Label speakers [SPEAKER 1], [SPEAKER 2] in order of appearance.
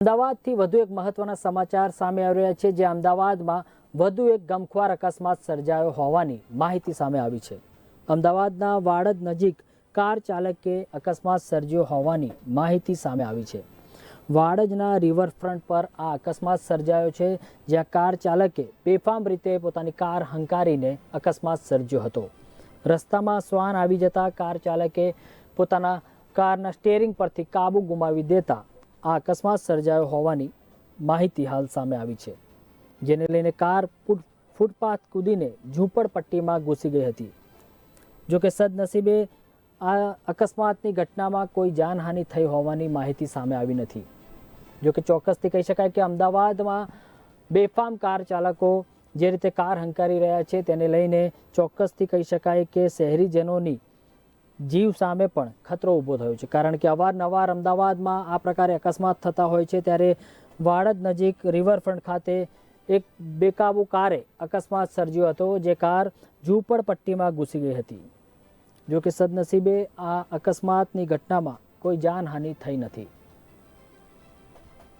[SPEAKER 1] અમદાવાદથી વધુ એક મહત્વના સમાચાર સામે આવી રહ્યા છે, જે અમદાવાદમાં વધુ એક ગમખ્વાર અકસ્માત સર્જાયો હોવાની માહિતી સામે આવી છે. અમદાવાદના વાડદ નજીક કાર ચાલકે અકસ્માત સર્જ્યો હોવાની માહિતી સામે આવી છે. વાડજના રિવરફ્રન્ટ પર આ અકસ્માત સર્જાયો છે, જ્યાં કાર ચાલકે બેફામ રીતે પોતાની કાર હંકારીને અકસ્માત સર્જ્યો હતો. રસ્તામાં શ્વાન આવી જતા કાર ચાલકે પોતાના કારના સ્ટેરિંગ પરથી કાબુ ગુમાવી દેતા આ અકસ્માત સર્જાયો હોવાની માહિતી હાલ સામે આવી છે, જેને લઈને કાર ફૂટ, ફૂટપાથ કૂદીને ઝૂંપડપટ્ટીમાં ઘૂસી ગઈ હતી. જો કે સદનસીબે આ અકસ્માતની ઘટનામાં કોઈ જાનહાનિ થઈ હોવાની માહિતી સામે આવી નથી. જો કે ચોક્કસથી કહી શકાય કે અમદાવાદમાં બેફામ કાર ચાલકો જે રીતે કાર હંકારી રહ્યા છે, તેને લઈને ચોક્કસથી કહી શકાય કે શહેરીજનોની જીવ સામે પણ ખતરો ઊભો થયો છે. કારણ કે અવારનવાર અમદાવાદમાં આ પ્રકારે અકસ્માત થતા હોય છે, ત્યારે વાડદ નજીક રિવરફ્રન્ટ ખાતે એક બેકાબુ કારે અકસ્માત સર્જ્યો હતો, જે કાર ઝૂંપડપટ્ટીમાં ઘૂસી ગઈ હતી. જો કે સદનસીબે આ અકસ્માતની ઘટનામાં કોઈ જાનહાનિ થઈ નથી.